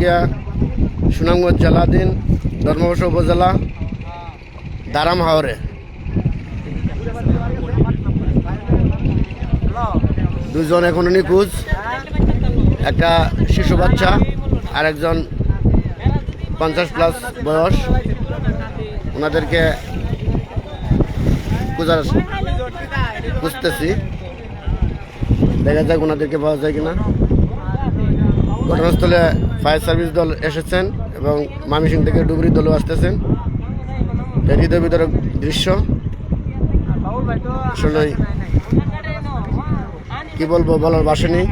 গিয়া সুনামগঞ্জ জেলাধীন ধর্মবর্ষ উপজেলা দারাম হাওরে। দুজন এখনও নিখোঁজ, একটা শিশু বাচ্চা আর একজন পঞ্চাশ প্লাস বয়স। ওনাদেরকে খুঁজার খুঁজতেছি। দেখা যাক ওনাদেরকে পাওয়া যায় কিনা। ঘটনাস্থলে ফায়ার সার্ভিস দল এসেছেন এবং মামিসিং থেকে ডুবরি দলও আসতেছেন। হৃদয় বিতরক দৃশ্য। আসলে কি বলব, বলার বাসা নেই।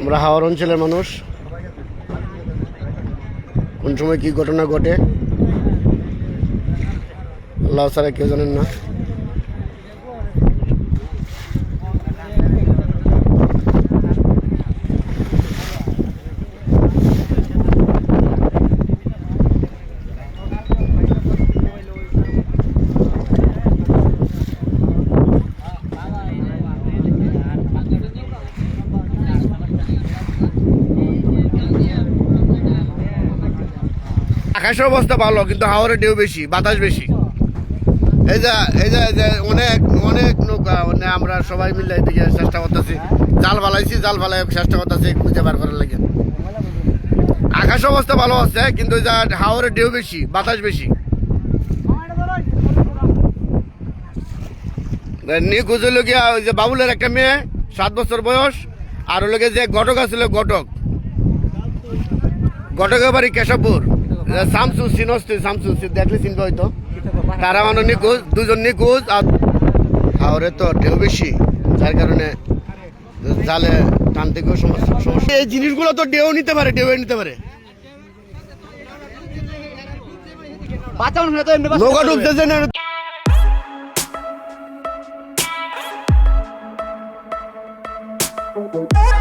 আমরা হাওড় অঞ্চলের মানুষ। কোন সময় কি ঘটনা ঘটে, আল্লাহ ছাড়া কেউ জানেন না। আকাশের অবস্থা ভালো, কিন্তু হাওয়ারের ঢেউ বেশি, বাতাস বেশি। এই যে এই যে অনেক অনেক নৌকা মানে আমরা সবাই মিলে চেষ্টা জাল জাল খুঁজে বার করার লাগে। আকাশ অবস্থা ভালো আছে, কিন্তু যে ঢেউ বেশি, বাতাস বেশি। নিখোঁজ ওই যে বাবুলের একটা মেয়ে, সাত বছর বয়স, আর হলো যে ঘটক আছিল ঘটক। ঘটকের বাড়ি কেশবপুর। শামসু সিনস্তি শামসু দেখলে চিনবে হয়তো। তারা মানে নিখোঁজ দুজন নিখোঁজ আর হাওড়ে তো ঢেউ বেশি যার কারণে জালে টানতে গিয়েও সমস্যা সমস্যা। এই জিনিসগুলো তো ঢেউ নিতে পারে ঢেউ নিতে পারে। নৌকা ডুবতেছে না। Thank